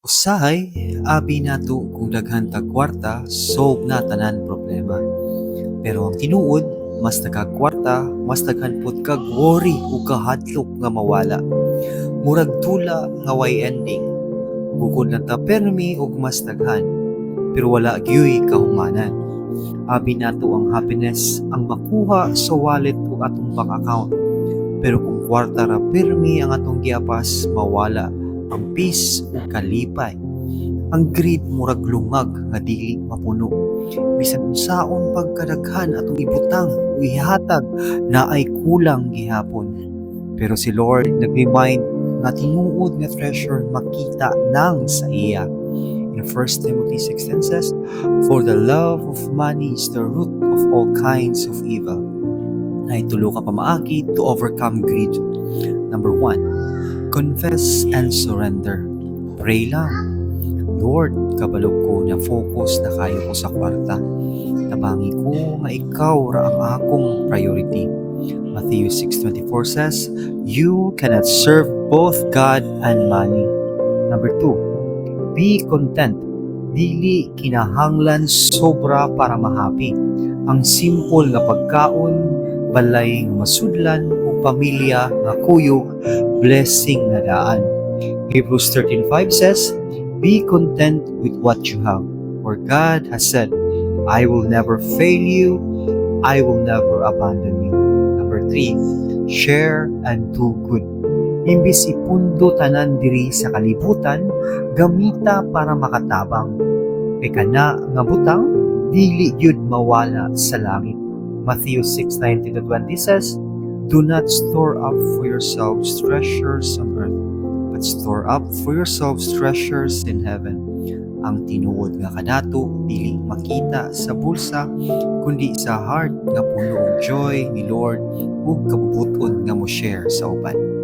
Usahay, abi nato kung daghan tag kwarta, solve na tanan problema. Pero ang tinuod, mas nagkakwarta, mas daghan pod kag worry ug kahadlok nga mawala. Murag tula nga way ending. Bukod na ta permi ug mas daghan, pero wala gyuy kahumanan. Abi nato ang happiness ang makuha sa wallet ug atong bank account. Pero kung kwarta ra permi ang atong giapas, mawala ang peace ug kalipay. Ang greed murag lungag nga dili mapuno. Bisan unsaon pagkadaghan atong ibutang o ihatag na ay kulang gihapon. Pero si Lord nag-remind nga tinuod nga treasure makita nang sa iya. In 1 Timothy 6.10 says, For the love of money is the root of all kinds of evil. Na itulo ka pamaagi to overcome greed. Number one, confess and surrender. Pray lang. Lord, kabalog ko na focus na kayo ko sa kwarta. Tabangi ko nga ikaw ra ang akong priority. Matthew 6.24 says, You cannot serve both God and money. Number two, be content. Dili kinahanglan sobra para mahappy. Ang simple nga pagkaon, balay masudlan pamilya nga kuyog, blessing na daan. Hebrews 13.5 says, Be content with what you have, for God has said, I will never fail you, I will never abandon you. Number 3, share and do good. Imbis ipundo tanan diri sa kalibutan, gamita para makatabang. Kay kana nga butang, dili yun mawala sa langit. Matthew 6:19-20 says, Do not store up for yourselves treasures on earth, but store up for yourselves treasures in heaven. Ang tinuod nga kanato dili makita sa bulsa kundi sa heart nga puno og joy ni Lord ug kabubuton nga mo share sa uban.